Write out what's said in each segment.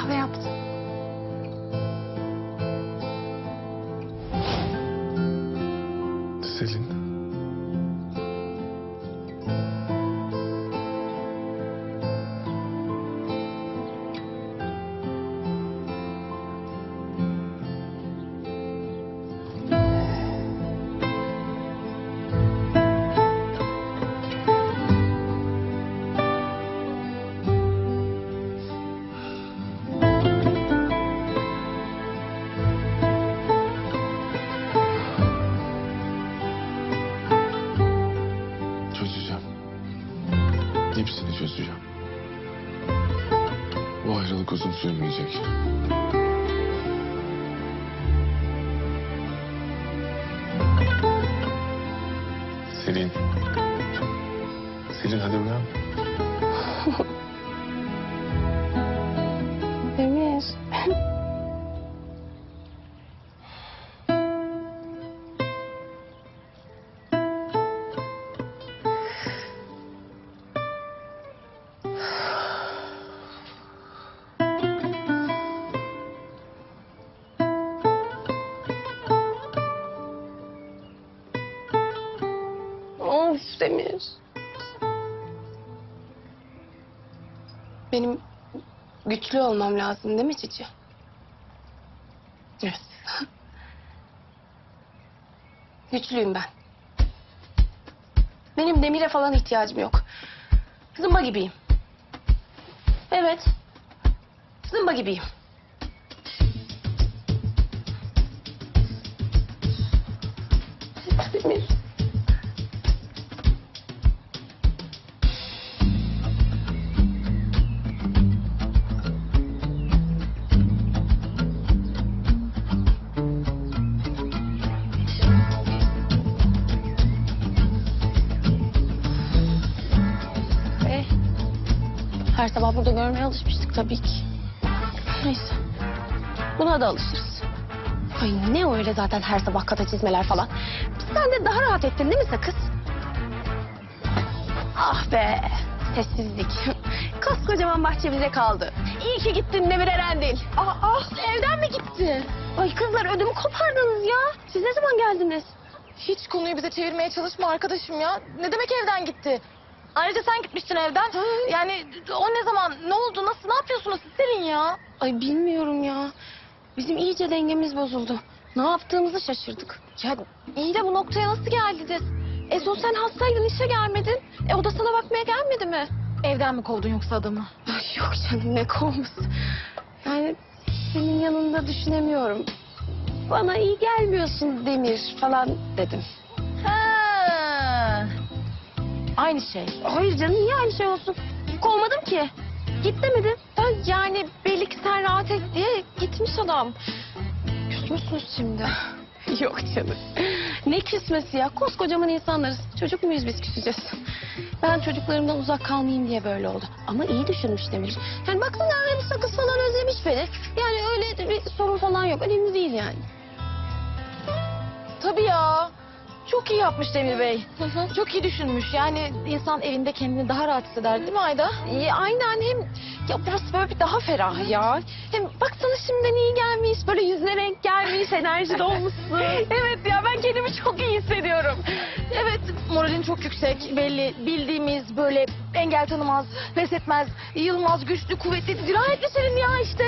Kahve yaptım. Hepsini çözeceğim. Bu ayrılık uzun sürmeyecek. Selin. Selin hadi uyan. Demir. Of Demir. Benim güçlü olmam lazım değil mi Cici? Evet. Güçlüyüm ben. Benim demire falan ihtiyacım yok. Zımba gibiyim. Evet. Zımba gibiyim. Demir. Her sabah burada görmeye alışmıştık tabii ki. Neyse. Buna da alışırız. Ay ne öyle zaten her sabah kata çizmeler falan. Sen de daha rahat ettin değil mi sakız? Ah be. Sessizlik. Koskocaman bahçe bize kaldı. İyi ki gittin Demir Erendil. Ah, ah evden mi gitti? Ay kızlar ödümü kopardınız ya. Siz ne zaman geldiniz? Hiç konuyu bize çevirmeye çalışma arkadaşım ya. Ne demek evden gitti? Ayrıca sen gitmiştin evden. Yani o ne zaman? Ne oldu? Nasıl? Ne yapıyorsunuz siz Selin ya? Ay bilmiyorum ya. Bizim iyice dengemiz bozuldu. Ne yaptığımızı şaşırdık. Ya iyi de bu noktaya nasıl geldiniz? E sen hastaydın işe gelmedin. E o da sana bakmaya gelmedi mi? Evden mi kovdun yoksa adamı? Ay yok canım ne kovması. Yani senin yanında düşünemiyorum. Bana iyi gelmiyorsun Demir falan dedim. Aynı şey. Hayır canım niye aynı şey olsun? Kovmadım ki. Git demedim. Ben yani belli ki sen rahat et diye gitmiş adam. Küs müsünüz şimdi? Yok canım. Ne küsmesi ya? Koskocaman insanlarız. Çocuk muyuz biz küseceğiz? Ben çocuklarımdan uzak kalmayayım diye böyle oldu. Ama iyi düşünmüş Demir. Yani baksana öyle sakız falan özlemiş beni. Yani öyle bir sorun falan yok. Önemli değil yani. Tabii ya. Çok iyi yapmış Demir Bey. Çok iyi düşünmüş. Yani insan evinde kendini daha rahat hisseder değil mi Ayda? İyi, aynen hem ya burası böyle bir daha ferah ya. Hem baksana şimdiden iyi gelmiş. Böyle yüzüne renk gelmiş, enerji dolmuşsun. Evet ya ben kendimi çok iyi hissediyorum. Evet moralin çok yüksek belli bildiğimiz böyle engel tanımaz, pes etmez, yılmaz, güçlü, kuvvetli, dirayetli senin ya işte.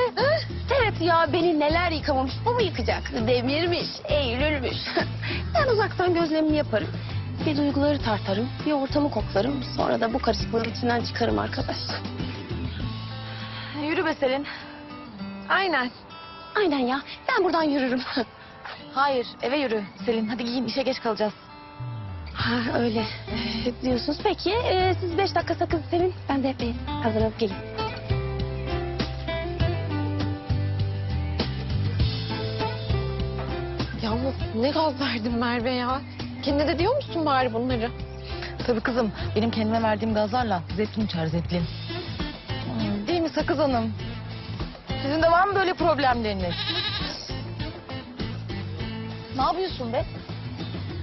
Evet ya beni neler yıkamamış bu mu yıkacak? Demirmiş, Eylülmüş. ben uzaktan gözlemini yaparım. Bir duyguları tartarım, bir ortamı koklarım. Sonra da bu karışıklığın içinden çıkarım arkadaş. Yürü be Selin. Aynen. Aynen ya. Ben buradan yürürüm. Hayır eve yürü Selin hadi giyin işe geç kalacağız. Ha öyle ee, diyorsunuz. Peki ee, siz beş dakika sakız sevin. Ben de epey hazırlanıp geleyim. Yalnız ne gaz verdin Merve ya. Kendine de diyor musun bari bunları? Tabii kızım. Benim kendime verdiğim gazlarla Zeppelin uçar Zeppelin. Hmm, Değil mi Sakız Hanım? Sizin de var mı böyle problemleriniz? Ne yapıyorsun be?